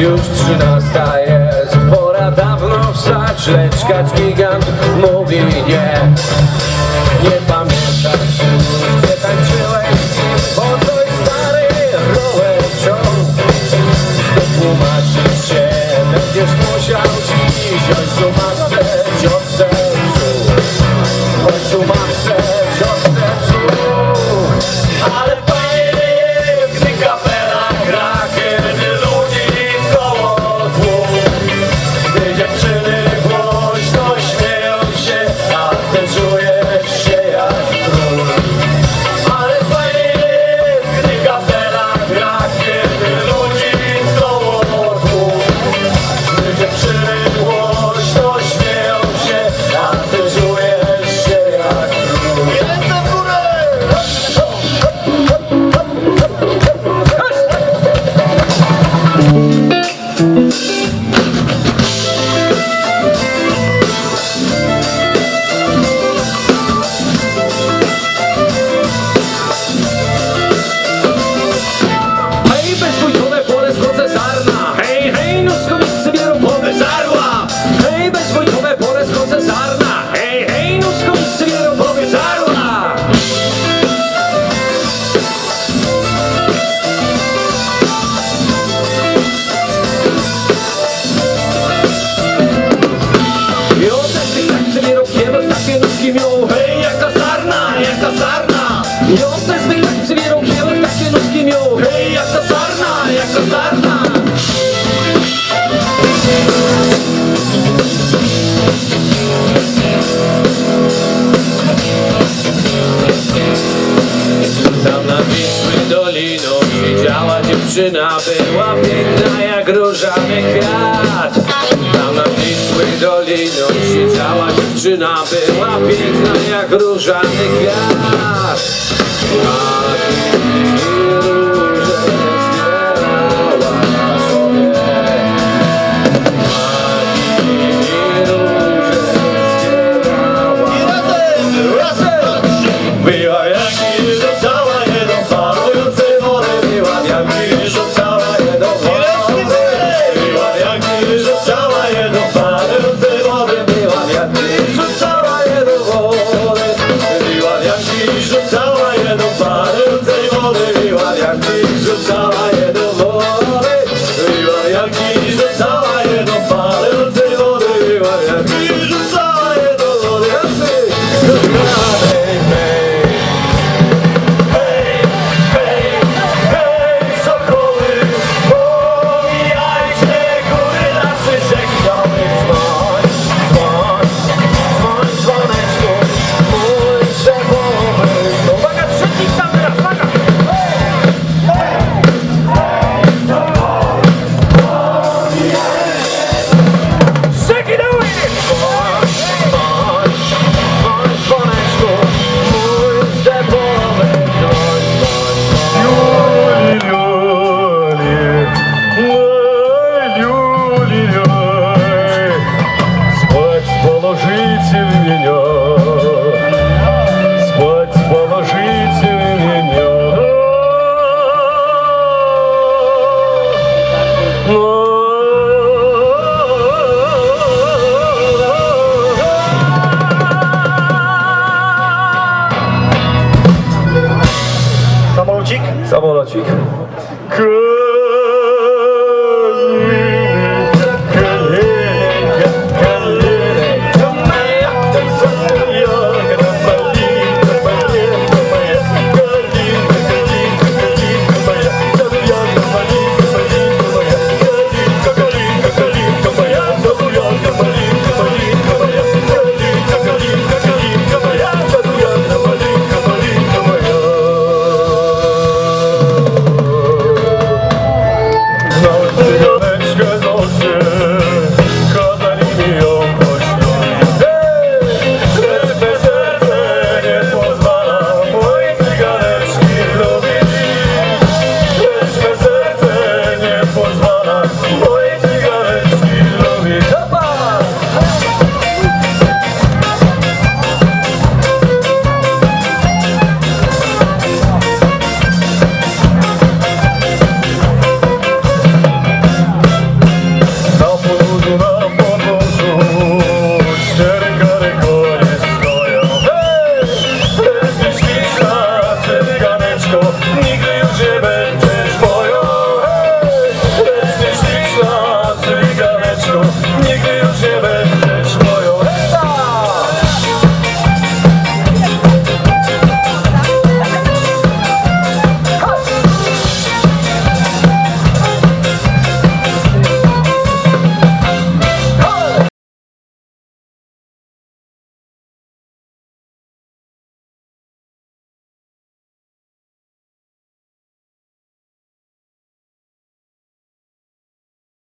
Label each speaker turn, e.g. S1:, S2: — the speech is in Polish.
S1: Już trzynasta jest, pora dawno wstać Lecz gigant mówi nie. Nie pamiętam Jak to czarna, jak to czarna. Tam na Wisły doliną siedziała dziewczyna Była piękna jak różany kwiat. Tam na Wisły doliną siedziała dziewczyna Była piękna jak różany kwiat.
S2: Come
S3: on,
S1: Chick.
S2: 그